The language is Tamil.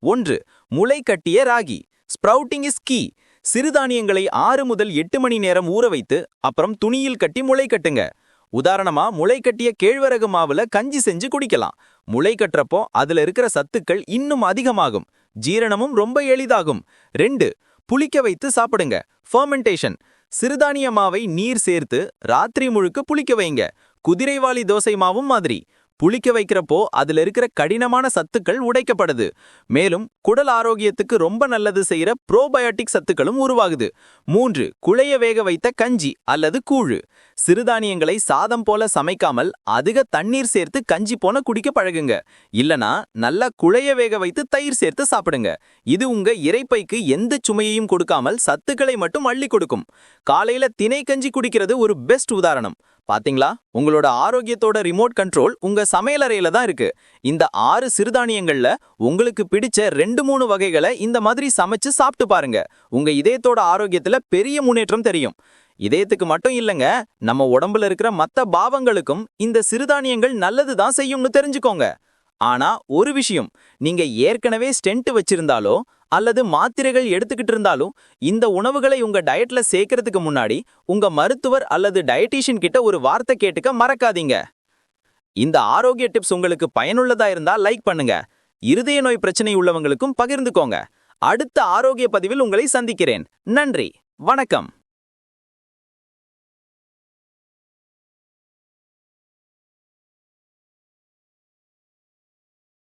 ஒன்று முளை கட்டிய ராகி. Sprouting is key. சிறுதானியங்களை ஆறு முதல் எட்டு மணி நேரம் ஊற வைத்து அப்புறம் துணியில் கட்டி முளை கட்டுங்க. உதாரணமா முளை கட்டிய கேழ்வரகு மாவுல கஞ்சி செஞ்சு குடிக்கலாம். முளை கட்டுறப்போ அதுல இருக்கிற சத்துக்கள் இன்னும் அதிகமாகும். ஜீரணமும் ரொம்ப எளிதாகும். ரெண்டு புளிக்க வைத்து சாப்பிடுங்க. ஃபர்மெண்டேஷன் சிறுதானிய மாவை நீர் சேர்த்து ராத்திரி முழுக்க புளிக்க வைங்க. குதிரைவாளி தோசை மாவும் மாதிரி. புளிக்க வைக்கிறப்போ அதுல இருக்கிற கடினமான சத்துக்கள் உடைக்கப்படுது. மேலும் குடல் ஆரோக்கியத்துக்கு ரொம்ப நல்லது செய்யற ப்ரோபயோட்டிக் சத்துக்களும் உருவாகுது. மூன்று குழைய வேக வைத்த கஞ்சி அல்லது கூழு. சிறுதானியங்களை சாதம் போல சமைக்காமல் அதிக தண்ணீர் சேர்த்து கஞ்சி போன குடிக்க பழகுங்க. இல்லனா நல்லா குழைய வேக வைத்து தயிர் சேர்த்து சாப்பிடுங்க. இது உங்க இறைப்பைக்கு எந்த சுமையையும் கொடுக்காமல் சத்துக்களை மட்டும் அள்ளி கொடுக்கும். காலையில திணை கஞ்சி குடிக்கிறது ஒரு பெஸ்ட் உதாரணம். பாத்தீங்களா? உங்களோட ஆரோக்கியத்தோட ரிமோட் கண்ட்ரோல் உங்க சமையலறையில தான் இருக்கு. இந்த ஆறு சிறுதானியங்கள்ல உங்களுக்கு பிடிச்ச ரெண்டு மூணு வகைகளை இந்த மாதிரி சமைச்சு சாப்பிட்டு பாருங்க. உங்க இதயத்தோட ஆரோக்கியத்துல பெரிய முன்னேற்றம் தெரியும். இதயத்துக்கு மட்டும் இல்லைங்க நம்ம உடம்புல இருக்கிற மத்த பாவங்களுக்கும் இந்த சிறுதானியங்கள் நல்லது தான் செய்யும்னு தெரிஞ்சுக்கோங்க. ஆனா ஒரு விஷயம் நீங்க ஏற்கனவே ஸ்டென்ட் வச்சிருந்தாலோ அல்லது மாத்திரைகள் எடுத்துக்கிட்டு இருந்தாலும் இந்த உணவுகளை உங்க டயட்ல சேர்க்கறதுக்கு முன்னாடி உங்க மருத்துவர் அல்லது டயட்டீஷியன் கிட்ட ஒரு வார்த்தை கேட்டுக்க மறக்காதீங்க. இந்த ஆரோக்கிய டிப்ஸ் உங்களுக்கு பயனுள்ளதா இருந்தா லைக் பண்ணுங்க. இருதய நோய் பிரச்சனை உள்ளவங்களுக்கும் பகிர்ந்துக்கோங்க. அடுத்த ஆரோக்கிய பதிவில் உங்களை சந்திக்கிறேன். நன்றி. வணக்கம்.